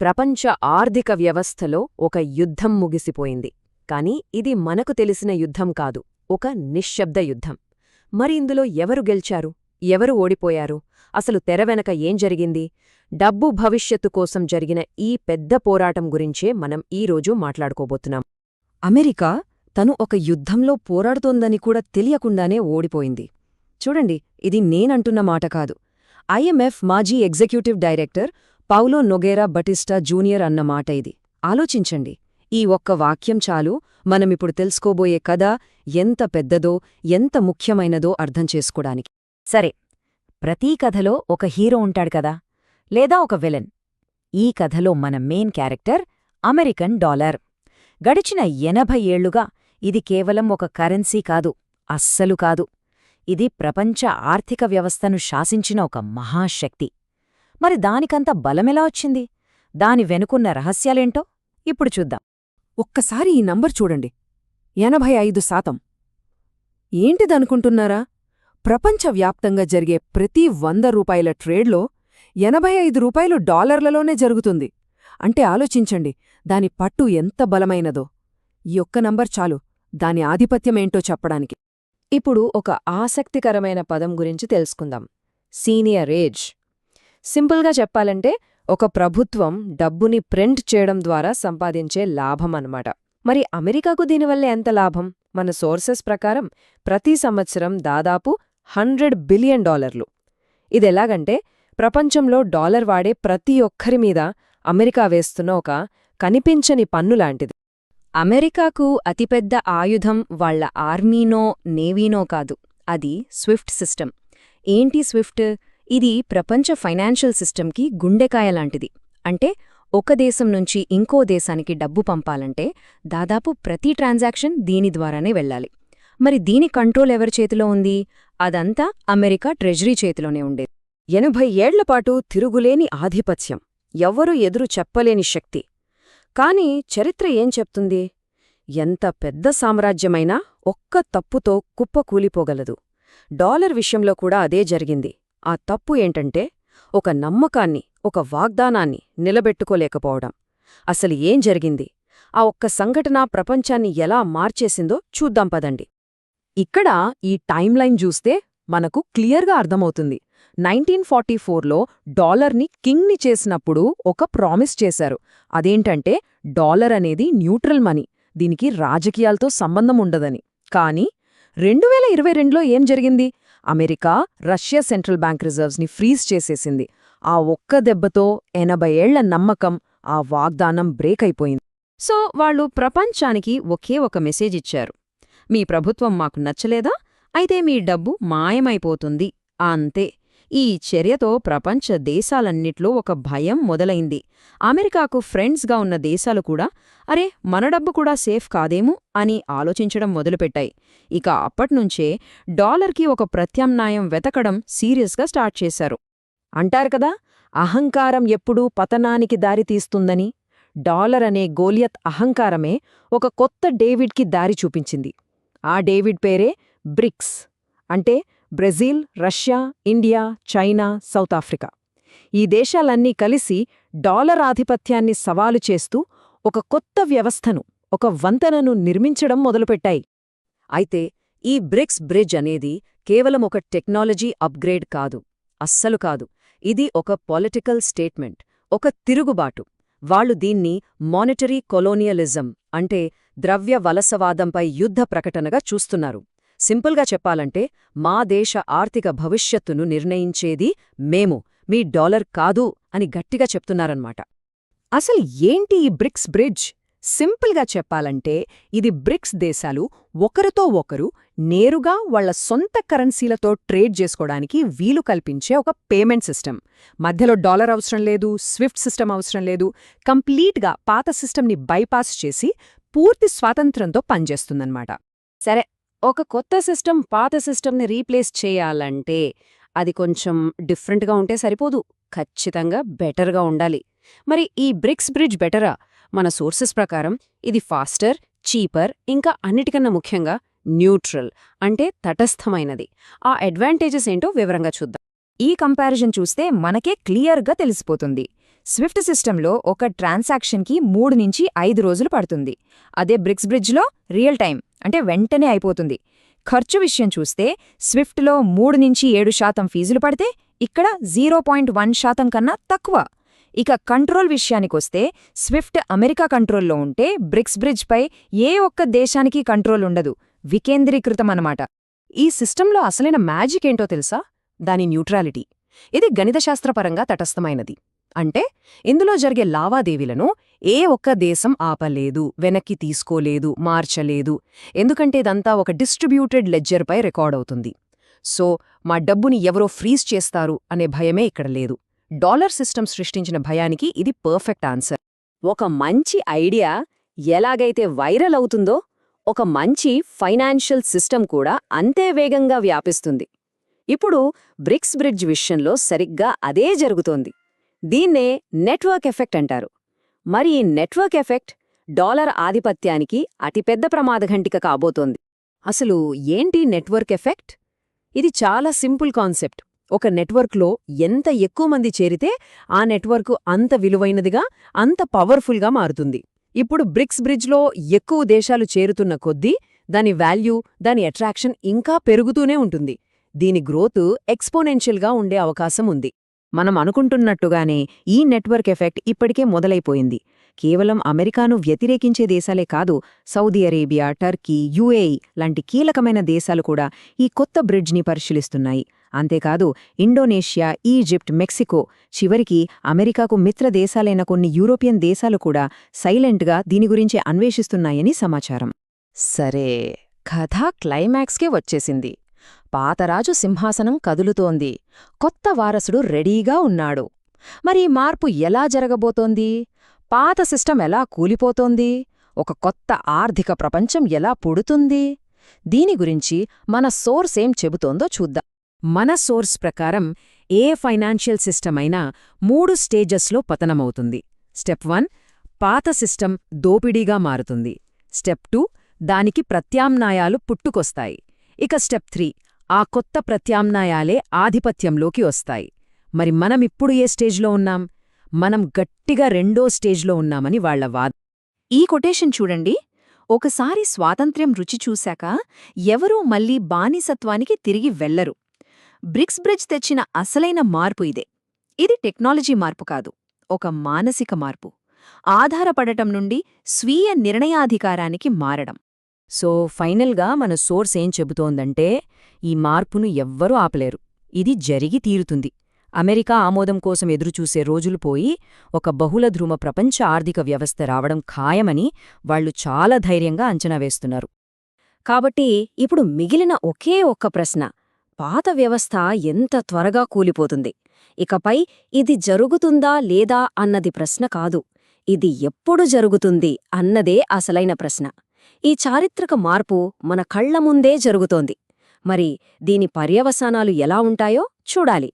ప్రపంచ ఆర్థిక వ్యవస్థలో ఒక యుద్ధం ముగిసిపోయింది. కాని ఇది మనకు తెలిసిన యుద్ధం కాదు ఒక నిశ్శబ్ద యుద్ధం. మరి ఇందులో ఎవరు గెలిచారు? ఎవరు ఓడిపోయారు? అసలు తెరవెనక ఏం జరిగింది? డబ్బు భవిష్యత్తు కోసం జరిగిన ఈ పెద్ద పోరాటం గురించే మనం ఈరోజు మాట్లాడుకోబోతున్నాం. అమెరికా తను ఒక యుద్ధంలో పోరాడుతోందని కూడా తెలియకుండానే ఓడిపోయింది. చూడండి ఇది నేనంటున్న మాట కాదు. ఐఎంఎఫ్ మాజీ executive director Paulo Nogueira Batista junior అన్న మాట ఇది. ఆలోచించండి. ఈ ఒక్క వాక్యం చాలు. మనమిప్పుడు తెలుసుకోబోయే కథ ఎంత పెద్దదో ఎంత ముఖ్యమైనదో అర్థం చేసుకోడానికి. సరే ప్రతీ కథలో ఒక హీరో ఉంటాడు కదా? లేదా ఒక విలన్? ఈ కథలో మన మెయిన్ క్యారెక్టర్ అమెరికన్ డాలర్. గడిచిన ఎనభై ఏళ్ళుగా ఇది కేవలం ఒక కరెన్సీ కాదు అస్సలు కాదు. ఇది ప్రపంచ ఆర్థిక వ్యవస్థను శాసించిన ఒక మహాశక్తి. మరి దానికంత బలమెలా వచ్చింది? దాని వెనుకున్న రహస్యాలేంటో? ఇప్పుడు చూద్దాం. ఒక్కసారి ఈ నంబర్ చూడండి. ఎనభై ఐదు శాతం. ఏంటిదనుకుంటున్నారా? ప్రపంచవ్యాప్తంగా జరిగే ప్రతి వంద రూపాయల ట్రేడ్లో ఎనభై ఐదు రూపాయలు డాలర్లలోనే జరుగుతుంది. అంటే ఆలోచించండి దాని పట్టు ఎంత బలమైనదో. ఈ ఒక్క నంబర్ చాలు దాని ఆధిపత్యమేంటో చెప్పడానికి. ఇప్పుడు ఒక ఆసక్తికరమైన పదం గురించి తెలుసుకుందాం. Senior age. సింపుల్గా చెప్పాలంటే ఒక ప్రభుత్వం డబ్బుని ప్రింట్ చేయడం ద్వారా సంపాదించే లాభం అన్నమాట. మరి అమెరికాకు దీనివల్ల ఎంత లాభం? మన సోర్సెస్ ప్రకారం ప్రతి సంవత్సరం దాదాపు హండ్రెడ్ బిలియన్ డాలర్లు. ఇదెలాగంటే ప్రపంచంలో డాలర్ వాడే ప్రతి ఒక్కరి మీద అమెరికా వేస్తున్న ఒక కనిపించని పన్నులాంటిది అమెరికాకు అతిపెద్ద ఆయుధం వాళ్ళ ఆర్మీనో నేవీనో కాదు. అది స్విఫ్ట్ సిస్టమ్. ఏంటి స్విఫ్ట్? ఇది ప్రపంచ ఫైనాన్షియల్ సిస్టమ్కి గుండెకాయ లాంటిది. అంటే ఒక దేశం నుంచి ఇంకో దేశానికి డబ్బు పంపాలంటే దాదాపు ప్రతి ట్రాన్సాక్షన్ దీని ద్వారానే వెళ్ళాలి. మరి దీని కంట్రోల్ ఎవరి చేతిలో ఉంది? అదంతా అమెరికా ట్రెజరీ చేతిలోనే ఉండేది. ఎనభై ఏళ్ళపాటు తిరుగులేని ఆధిపత్యం ఎవ్వరూ ఎదురు చెప్పలేని శక్తి. కాని చరిత్ర ఏం చెప్తుంది? ఎంత పెద్ద సామ్రాజ్యమైనా ఒక్క తప్పుతో కుప్పకూలిపోగలదు. డాలర్ విషయంలో కూడా అదే జరిగింది. ఆ తప్పు ఏంటంటే ఒక నమ్మకాన్ని ఒక వాగ్దానాన్ని నిలబెట్టుకోలేకపోవడం. అసలు ఏం జరిగింది? ఆ ఒక్క సంఘటన ప్రపంచాన్ని ఎలా మార్చేసిందో చూద్దాం పదండి. ఇక్కడ ఈ టైమ్లైన్ చూస్తే మనకు క్లియర్గా అర్థమవుతుంది. నైన్టీన్ ఫార్టీ ఫోర్లో డాలర్ని కింగ్ని చేసినప్పుడు ఒక ప్రామిస్ చేశారు. అదేంటంటే డాలర్ అనేది న్యూట్రల్ మనీ దీనికి రాజకీయాలతో సంబంధం ఉండదని. కానీ రెండు వేల ఇరవై రెండులో ఏం జరిగింది? అమెరికా రష్యా సెంట్రల్ బ్యాంక్ రిజర్వ్స్ని ఫ్రీజ్ చేసేసింది. ఆ ఒక్క దెబ్బతో ఎనభై ఏళ్ళ నమ్మకం ఆ వాగ్దానం బ్రేక్ అయిపోయింది. సో వాళ్ళు ప్రపంచానికి ఒకే ఒక మెసేజ్ ఇచ్చారు. మీ ప్రభుత్వం మాకు నచ్చలేదా? అయితే మీ డబ్బు మాయమైపోతుంది. అంతే. ఈ చర్యతో ప్రపంచ దేశాలన్నిట్లో ఒక భయం మొదలైంది. అమెరికాకు ఫ్రెండ్స్గా ఉన్న దేశాలు కూడా అరే మన డబ్బు కూడా సేఫ్ కాదేమో అని ఆలోచించడం మొదలుపెట్టాయి. ఇక అప్పట్నుంచే డాలర్కి ఒక ప్రత్యామ్నాయం వెతకడం సీరియస్గా స్టార్ట్ చేశారు. అంటారు కదా అహంకారం ఎప్పుడూ పతనానికి దారితీస్తుందని డాలర్ అనే గోలియత్ అహంకారమే ఒక కొత్త డేవిడ్కి దారి చూపించింది. ఆ డేవిడ్ పేరే బ్రిక్స్. అంటే Brazil Russia India China South Africa. ఈ దేశాలన్నీ కలిసి డాలర్ ఆధిపత్యాన్ని సవాలు చేస్తూ ఒక కొత్త వ్యవస్థను ఒక వంతెనను నిర్మించడం మొదలుపెట్టాయి. అయితే ఈ బ్రిక్స్ బ్రిడ్జ్ అనేది కేవలం ఒక టెక్నాలజీ అప్గ్రేడ్ కాదు అస్సలు కాదు. ఇది ఒక పొలిటికల్ స్టేట్మెంట్ ఒక తిరుగుబాటు. వాళ్ళు దీన్ని మానిటరీ కొలోనియలిజం అంటే ద్రవ్య వలసవాదంపై యుద్ధ ప్రకటనగా చూస్తున్నారు. సింపుల్గా చెప్పాలంటే మా దేశ ఆర్థిక భవిష్యత్తును నిర్ణయించేది మేము మీ డాలర్ కాదు అని గట్టిగా చెప్తున్నారన్నమాట. అసలు ఏంటి ఈ బ్రిక్స్ బ్రిడ్జ్? సింపుల్గా చెప్పాలంటే ఇది బ్రిక్స్ దేశాలు ఒకరితో ఒకరు నేరుగా వాళ్ళ సొంత కరెన్సీలతో ట్రేడ్ చేసుకోవడానికి వీలు కల్పించే ఒక పేమెంట్ సిస్టమ్. మధ్యలో డాలర్ అవసరం లేదు స్విఫ్ట్ సిస్టమ్ అవసరం లేదు కంప్లీట్గా పాత సిస్టమ్ని బైపాస్ చేసి పూర్తి స్వాతంత్రంతో పనిచేస్తుందన్నమాట. సరే ఒక కొత్త సిస్టమ్ పాత సిస్టమ్ని రీప్లేస్ చేయాలంటే అది కొంచెం డిఫరెంట్గా ఉంటే సరిపోదు. ఖచ్చితంగా బెటర్గా ఉండాలి. మరి ఈ బ్రిక్స్ బ్రిడ్జ్ బెటరా? మన సోర్సెస్ ప్రకారం ఇది ఫాస్టర్ చీపర్ ఇంకా అన్నిటికన్నా ముఖ్యంగా న్యూట్రల్ అంటే తటస్థమైనది. ఆ అడ్వాంటేజెస్ ఏంటో వివరంగా చూద్దాం. ఈ కంపారిజన్ చూస్తే మనకే క్లియర్గా తెలిసిపోతుంది. స్విఫ్ట్ సిస్టంలో ఒక ట్రాన్సాక్షన్కి మూడు నుంచి ఐదు రోజులు పడుతుంది. అదే బ్రిక్స్ బ్రిడ్జ్లో రియల్ టైం అంటే వెంటనే అయిపోతుంది. ఖర్చు విషయం చూస్తే స్విఫ్ట్లో మూడు నుంచి ఏడు శాతం ఫీజులు పడితే ఇక్కడ జీరో పాయింట్ వన్ శాతం కన్నా తక్కువ. ఇక కంట్రోల్ విషయానికొస్తే స్విఫ్ట్ అమెరికా కంట్రోల్లో ఉంటే బ్రిక్స్ బ్రిడ్జ్పై ఏ ఒక్క దేశానికి కంట్రోల్ ఉండదు. వికేంద్రీకృతమన్నమాట. ఈ సిస్టంలో అసలైన మ్యాజిక్ ఏంటో తెలుసా? దాని న్యూట్రాలిటీ. ఇది గణితశాస్త్రపరంగా తటస్థమైనది. అంటే ఇందులో జరిగే లావాదేవీలను ఏ ఒక్క దేశం ఆపలేదు వెనక్కి తీసుకోలేదు మార్చలేదు. ఎందుకంటే ఇదంతా ఒక డిస్ట్రిబ్యూటెడ్ లెడ్జర్పై రికార్డవుతుంది సో మా డబ్బుని ఎవరో ఫ్రీజ్ చేస్తారు అనే భయమే ఇక్కడ లేదు. డాలర్ సిస్టమ్ సృష్టించిన భయానికి ఇది పర్ఫెక్ట్ ఆన్సర్. ఒక మంచి ఐడియా ఎలాగైతే వైరల్ అవుతుందో ఒక మంచి ఫైనాన్షియల్ సిస్టమ్ కూడా అంతే వేగంగా వ్యాపిస్తుంది. ఇప్పుడు బ్రిక్స్ బ్రిడ్జ్ విషయంలో సరిగ్గా అదే జరుగుతోంది. దీన్నే నెట్వర్క్ ఎఫెక్ట్ అంటారు. మరి ఈ నెట్వర్క్ ఎఫెక్ట్ డాలర్ ఆధిపత్యానికి అతిపెద్ద ప్రమాదఘంటిక కాబోతోంది. అసలు ఏంటి నెట్వర్క్ ఎఫెక్ట్? ఇది చాలా సింపుల్ కాన్సెప్ట్. ఒక నెట్వర్క్లో ఎంత ఎక్కువ మంది చేరితే ఆ నెట్వర్క్ అంత విలువైనదిగా అంత పవర్ఫుల్గా మారుతుంది. ఇప్పుడు బ్రిక్స్ బ్రిడ్జ్లో ఎక్కువ దేశాలు చేరుతున్న కొద్దీ దాని వాల్యూ దాని అట్రాక్షన్ ఇంకా పెరుగుతూనే ఉంటుంది. దీని గ్రోత్ ఎక్స్పోనెన్షియల్గా ఉండే అవకాశం ఉంది. మనం అనుకుంటున్నట్టుగానే ఈ నెట్వర్క్ ఎఫెక్ట్ ఇప్పటికే మొదలైపోయింది. కేవలం అమెరికాను వ్యతిరేకించే దేశాలే కాదు సౌదీ అరేబియా టర్కీ యుఏఈ లాంటి కీలకమైన దేశాలు కూడా ఈ కొత్త బ్రిడ్జ్ని పరిశీలిస్తున్నాయి. అంతేకాదు ఇండోనేషియా ఈజిప్ట్ మెక్సికో చివరికి అమెరికాకు మిత్ర దేశాలైన కొన్ని యూరోపియన్ దేశాలు కూడా సైలెంట్గా దీని గురించి అన్వేషిస్తున్నాయని సమాచారం. సరే కథ క్లైమాక్స్కే వచ్చేసింది. పాతరాజు సింహాసనం కదులుతోంది. కొత్త వారసుడు రెడీగా ఉన్నాడు. మరి మార్పు ఎలా జరగబోతోంది? పాత సిస్టం ఎలా కూలిపోతోంది? ఒక కొత్త ఆర్థిక ప్రపంచం ఎలా పుడుతుంది? దీని గురించి మన సోర్స్ ఏం చెబుతోందో చూద్దాం. మన సోర్స్ ప్రకారం ఏ ఫైనాన్షియల్ సిస్టమ్ అయినా మూడు స్టేజెస్లో పతనమవుతుంది. స్టెప్ వన్ పాత సిస్టమ్ దోపిడీగా మారుతుంది. స్టెప్ టూ దానికి ప్రత్యామ్నాయాలు పుట్టుకొస్తాయి. ఇక స్టెప్ త్రీ ఆ కొత్త ప్రత్యామ్నాయాలే ఆధిపత్యంలోకి వస్తాయి. మరి మనమిప్పుడు ఏ స్టేజ్లో ఉన్నాం? మనం గట్టిగా రెండో స్టేజ్లో ఉన్నామని వాళ్ళ వాద ఈ కొటేషన్ చూడండి. ఒకసారి స్వాతంత్ర్యం రుచి చూశాక ఎవరూ మళ్ళీ బానిసత్వానికి తిరిగి వెళ్ళరు బ్రిక్స్ బ్రిడ్జ్ తెచ్చిన అసలైన మార్పు ఇదే. ఇది టెక్నాలజీ మార్పు కాదు ఒక మానసిక మార్పు. ఆధారపడటం నుండి స్వీయ నిర్ణయాధికారానికి మారడం. సో ఫైనల్గా మన సోర్స్ ఏం చెబుతోందంటే ఈ మార్పును ఎవ్వరూ ఆపలేరు. ఇది జరిగి తీరుతుంది. అమెరికా ఆమోదం కోసం ఎదురుచూసే రోజులు పోయి ఒక బహుళధ్రుమ ప్రపంచ ఆర్థిక వ్యవస్థ రావడం ఖాయమని వాళ్ళు చాలా ధైర్యంగా అంచనా వేస్తున్నారు. కాబట్టి ఇప్పుడు మిగిలిన ఒకే ఒక్క ప్రశ్న పాత వ్యవస్థ ఎంత త్వరగా కూలిపోతుంది? ఇకపై ఇది జరుగుతుందా లేదా అన్నది ప్రశ్న కాదు. ఇది ఎప్పుడు జరుగుతుంది అన్నదే అసలైన ప్రశ్న. ఈ చారిత్రక మార్పు మన కళ్ళ ముందే జరుగుతోంది. మరి దీని పర్యవసానాలు ఎలా ఉంటాయో చూడాలి.